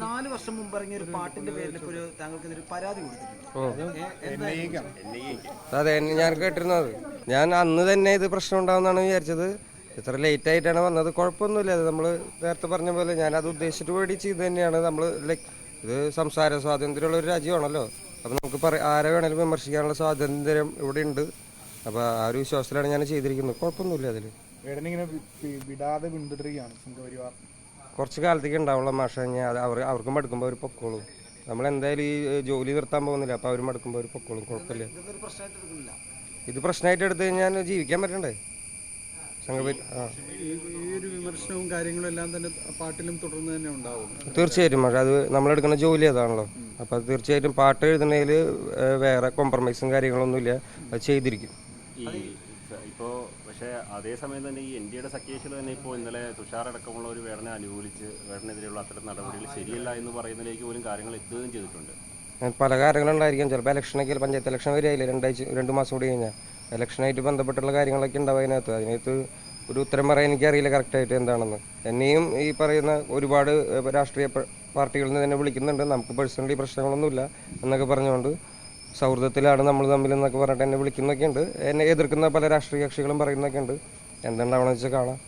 നാല് വർഷം മുമ്പ് ഇറങ്ങിയ ഒരു പാട്ടിന്റെ പേരിൽ ഇപ്പോൾ ഒരു താങ്കൾക്ക് ഒരു പരാതി കൊടുത്തിട്ടുണ്ട്? അതെ ഞാൻ കേട്ടിരുന്നത്. ഞാൻ അന്ന് തന്നെ ഇത് പ്രശ്നം ഉണ്ടാവുന്നതാണ് വിചാരിച്ചത്. ഇത്ര ലേറ്റ് ആയിട്ടാണ് വന്നത്. കുഴപ്പമൊന്നുമില്ല. അത് നമ്മൾ നേരത്തെ പറഞ്ഞ പോലെ ഞാൻ അത് ഉദ്ദേശിച്ചിട്ട് വേണ്ടി ചെയ്ത് തന്നെയാണ് നമ്മൾ ലൈക്ക് ഇത് സംസാര സ്വാതന്ത്ര്യമുള്ള ഒരു രാജ്യമാണല്ലോ. അപ്പം നമുക്ക് പറ ആരെ വേണേലും വിമർശിക്കാനുള്ള സ്വാതന്ത്ര്യം ഇവിടെ ഉണ്ട്. അപ്പോൾ ആ ഒരു വിശ്വാസത്തിലാണ് ഞാൻ ചെയ്തിരിക്കുന്നത്. കുഴപ്പമൊന്നുമില്ല അതിൽ വേടനിങ്ങനെ വിടാതെ പിന്തുടരുകയാണ് സംഘപരിവാർ. കുറച്ച് കാലത്തേക്ക് ഉണ്ടാവുള്ള മാഷ ഞാൻ അവർ അവർക്കും മടുക്കുമ്പോൾ അവർ പൊക്കോളും. നമ്മൾ എന്തായാലും ഈ ജോലി നിർത്താൻ പോകുന്നില്ല അപ്പോൾ അവർ മടുക്കുമ്പോൾ അവർ പൊക്കോളും കുഴപ്പമില്ല. ഇത് പ്രശ്നമായിട്ട് എടുത്ത് കഴിഞ്ഞാൽ ജീവിക്കാൻ പറ്റണ്ടേ? വിമർശനവും കാര്യങ്ങളും എല്ലാം തന്നെ പാട്ടിലും തുടർന്ന് തന്നെ ഉണ്ടാവും. തീർച്ചയായിട്ടും പക്ഷെ അത് നമ്മളെടുക്കുന്ന ജോലി അതാണല്ലോ. അപ്പോൾ അത് തീർച്ചയായിട്ടും പാട്ട് എഴുതുന്നതിൽ വേറെ കോംപ്രമൈസും കാര്യങ്ങളൊന്നുമില്ല. അത് ചെയ്തിരിക്കും. ഈ ഇപ്പോൾ പക്ഷേ അതേസമയം തന്നെ ഈ എൻ ഡി എയുടെ സഖ്യേഷിൽ തന്നെ ഇപ്പോൾ ഇന്നലെ തുഷാർ അടക്കമുള്ള ഒരു വേടനെ അനുകൂലിച്ച് വേടനെതിരെയുള്ള അത്തരം നടപടികൾ ശരിയല്ല എന്ന് പറയുന്നതിലേക്ക് പോലും കാര്യങ്ങൾ എത്തുകയും ചെയ്തിട്ടുണ്ട്. പല കാര്യങ്ങളുണ്ടായിരിക്കും. ചിലപ്പോൾ ഇലക്ഷനൊക്കെ പഞ്ചായത്ത് ഇലക്ഷൻ വരികയില്ല രണ്ടാഴ്ച രണ്ട് മാസം കൂടി കഴിഞ്ഞാൽ ഇലക്ഷനായിട്ട് ബന്ധപ്പെട്ടുള്ള കാര്യങ്ങളൊക്കെ ഉണ്ടാവും അതിനകത്ത്. അതിനകത്ത് ഒരു ഉത്തരം പറയാൻ എനിക്കറിയില്ല കറക്റ്റായിട്ട് എന്താണെന്ന്. എന്നെയും ഈ പറയുന്ന ഒരുപാട് രാഷ്ട്രീയ പാർട്ടികളിൽ നിന്ന് തന്നെ വിളിക്കുന്നുണ്ട്. നമുക്ക് പേഴ്സണലി പ്രശ്നങ്ങളൊന്നുമില്ല എന്നൊക്കെ പറഞ്ഞുകൊണ്ട് സൗഹൃദത്തിലാണ് നമ്മൾ തമ്മിൽ എന്നൊക്കെ പറഞ്ഞിട്ട് എന്നെ വിളിക്കുന്നൊക്കെ ഉണ്ട് എന്നെ എതിർക്കുന്ന പല രാഷ്ട്രീയ കക്ഷികളും പറയുന്നൊക്കെ ഉണ്ട് എന്തുണ്ടാവണമെന്ന് വെച്ചാൽ കാണാം.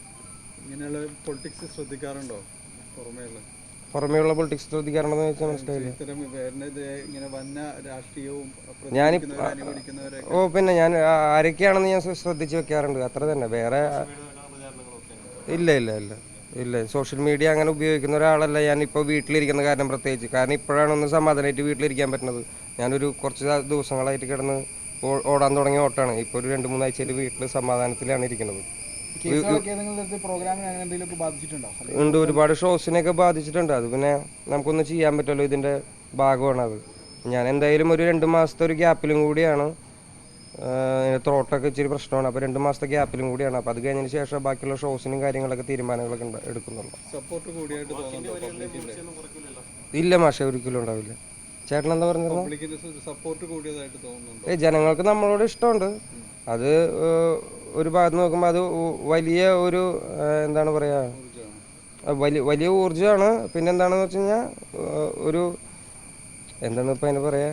ഇങ്ങനെയുള്ള പൊളിറ്റിക്സ് ശ്രദ്ധിക്കാറുണ്ടോ? പുറമേയുള്ള? പുറമേയുള്ള പൊളിറ്റിക്സ് ശ്രദ്ധിക്കാറുണ്ടെന്ന് വെച്ചാൽ മനസ്സിലായില്ല. ഞാൻ വേറിനെതിരെ ഇങ്ങനെ വന്ന രാഷ്ട്രീയവും ഞാനി ഓ പിന്നെ ഞാൻ ആരൊക്കെയാണെന്ന് ഞാൻ ശ്ര- ശ്രദ്ധിച്ച് വെക്കാറുണ്ട്. അത്ര തന്നെ. വേറെ ഇല്ല ഇല്ല ഇല്ല. ഇല്ല സോഷ്യൽ മീഡിയ അങ്ങനെ ഉപയോഗിക്കുന്ന ഒരാളല്ല ഞാൻ ഇപ്പോൾ വീട്ടിലിരിക്കുന്ന കാരണം പ്രത്യേകിച്ച്. കാരണം ഇപ്പോഴാണ് ഒന്ന് സമാധാനമായിട്ട് വീട്ടിലിരിക്കാൻ പറ്റുന്നത്. ഞാനൊരു കുറച്ച് ദിവസങ്ങളായിട്ട് കിടന്ന് ഓടാൻ തുടങ്ങിയ ഓട്ടാണ് ഇപ്പോൾ ഒരു രണ്ട് മൂന്നാഴ്ചയിൽ വീട്ടിൽ സമാധാനത്തിലാണ് ഇരിക്കുന്നത്. ഉണ്ട് ഒരുപാട് ഷോസിനെയൊക്കെ ബാധിച്ചിട്ടുണ്ട്. അത് പിന്നെ നമുക്കൊന്നും ചെയ്യാൻ പറ്റുമല്ലോ ഇതിന്റെ ഭാഗമാണ് അത് ഞാൻ എന്തായാലും ഒരു രണ്ട് മാസത്തെ ഒരു ഗ്യാപ്പിലും കൂടിയാണ് ത്രോട്ടൊക്കെ ഇച്ചിരി പ്രശ്നമാണ്. അപ്പോൾ രണ്ട് മാസത്തെ ഗ്യാപ്പിലും കൂടിയാണ്. അപ്പോൾ അത് കഴിഞ്ഞതിന് ശേഷം ബാക്കിയുള്ള ഷോസിനും കാര്യങ്ങളൊക്കെ തീരുമാനങ്ങളൊക്കെ ഉണ്ട് എടുക്കുന്നുള്ളൂ സപ്പോർട്ട് കൂടിയായിട്ട് തോന്നുന്നുണ്ടോ? പബ്ലിക്കിന്റെ ഇല്ല മാഷ ഒരിക്കലും ഉണ്ടാവില്ല. ചേട്ടൻ എന്താ പറഞ്ഞത് പബ്ലിക്കിന്റെ സപ്പോർട്ട് കൂടിയതായിട്ട് തോന്നുന്നുണ്ട്? ഏ ജനങ്ങൾക്ക് നമ്മളോട് ഇഷ്ടമുണ്ട്. അത് ഒരു ഭാഗത്ത് നോക്കുമ്പോൾ അത് വലിയ ഒരു എന്താണ് പറയുക അത് വലിയ വലിയ ഊർജമാണ്. പിന്നെ എന്താണെന്ന് വെച്ച് കഴിഞ്ഞാൽ ഒരു എന്താണ് ഇപ്പം അതിന് പറയാ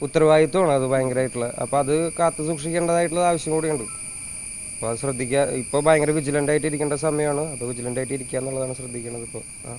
ഉത്തരവാദിത്വമാണ് അത് ഭയങ്കരമായിട്ടുള്ള അപ്പോൾ അത് കാത്തു സൂക്ഷിക്കേണ്ടതായിട്ടുള്ള ആവശ്യം കൂടിയുണ്ട്. അപ്പോൾ അത് ശ്രദ്ധിക്കുക ഇപ്പോൾ ഭയങ്കര വിജിലന്റ് ആയിട്ട് ഇരിക്കേണ്ട സമയമാണ് അപ്പോൾ വിജിലന്റ് ആയിട്ട് ഇരിക്കുക എന്നുള്ളതാണ് ശ്രദ്ധിക്കേണ്ടത് ഇപ്പോൾ ആ.